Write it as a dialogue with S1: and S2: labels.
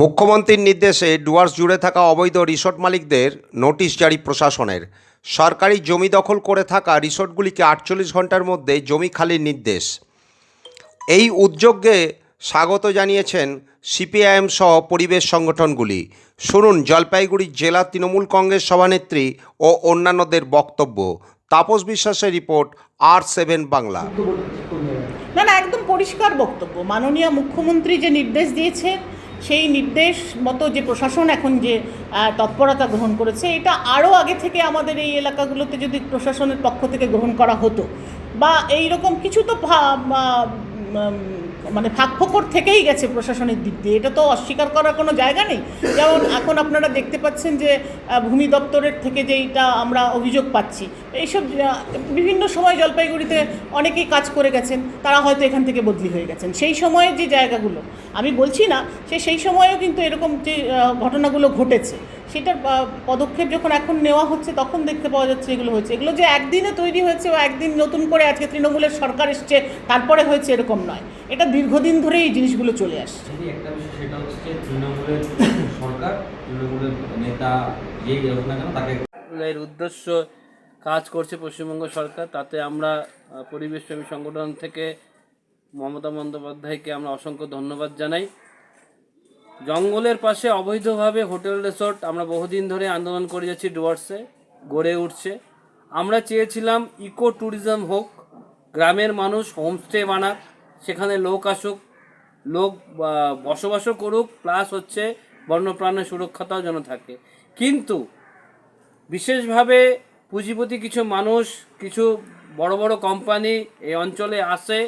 S1: মুখ্যমন্ত্রীর নির্দেশে ডুয়ার্স জুড়ে থাকা অবৈধ রিসোর্ট মালিকদের নোটিশ জারি প্রশাসনের। সরকারি জমি দখল করে থাকা রিসোর্টগুলিকে আটচল্লিশ ঘণ্টার মধ্যে জমি খালির নির্দেশ। এই উদ্যোগে স্বাগত জানিয়েছেন সিপিআইএম সহ পরিবেশ সংগঠনগুলি। শুনুন জলপাইগুড়ি জেলা তৃণমূল কংগ্রেস সভানেত্রী ও অন্যান্যদের বক্তব্য। তাপস বিশ্বাসের রিপোর্ট আর সেভেন বাংলা।
S2: না না, একদম পরিষ্কার বক্তব্য। মাননীয় মুখ্যমন্ত্রী যে নির্দেশ দিয়েছে সেই নির্দেশ মতো যে প্রশাসন এখন যে তৎপরতা গ্রহণ করেছে, এটা আরও আগে থেকে আমাদের এই এলাকাগুলোতে যদি প্রশাসনের পক্ষ থেকে গ্রহণ করা হতো, বা এই রকম কিছু তো মানে ফাঁকফোকর থেকেই গেছে প্রশাসনের দিক দিয়ে। এটা তো অস্বীকার করার কোনো জায়গা নেই। যেমন এখন আপনারা দেখতে পাচ্ছেন যে ভূমি দপ্তরের থেকে যেইটা আমরা অভিযোগ পাচ্ছি, এইসব বিভিন্ন সময় জলপাইগুড়িতে অনেকেই কাজ করে গেছেন, তারা হয়তো এখান থেকে বদলি হয়ে গেছেন। সেই সময়ের যে জায়গাগুলো, আমি বলছি না, সে সেই সময়েও কিন্তু এরকম যে ঘটনাগুলো ঘটেছে। সেটার পদক্ষেপ যখন এখন নেওয়া হচ্ছে তখন দেখতে পাওয়া যাচ্ছে এগুলো হয়েছে। এগুলো যে একদিনে তৈরি হয়েছে বা একদিন নতুন করে আজকে তৃণমূলের সরকার এসছে তারপরে হয়েছে এরকম নয়। এটা দীর্ঘদিন ধরেই এই জিনিসগুলো চলে আসছে।
S3: একটা বিষয় সেটা হচ্ছে তৃণমূলের সরকার তৃণমূলের নেতা যেই হোক না কেন তাকে
S4: এর উদ্দেশ্য কাজ করছে পশ্চিমবঙ্গ সরকার। তাতে আমরা পরিবেশপ্রেমী সংগঠন থেকে মমতা বন্দ্যোপাধ্যায়কে আমরা অসংখ্য ধন্যবাদ জানাই। জঙ্গলের পাশে অবৈধভাবে হোটেল রিসোর্ট আমরা বহুদিন ধরে আন্দোলন করে যাচ্ছি ডুয়ার্সে, গড়ে উঠছে। আমরা চেয়েছিলাম ইকো ট্যুরিজম হোক, গ্রামের মানুষ হোমস্টে বানাক, সেখানে লোক আসুক, লোক বসবাসও করুক, প্লাস হচ্ছে বন্যপ্রাণের সুরক্ষাটাও যেন থাকে। কিন্তু বিশেষভাবে পুঁজিপতি কিছু মানুষ, কিছু বড় বড় কোম্পানি এই অঞ্চলে আসে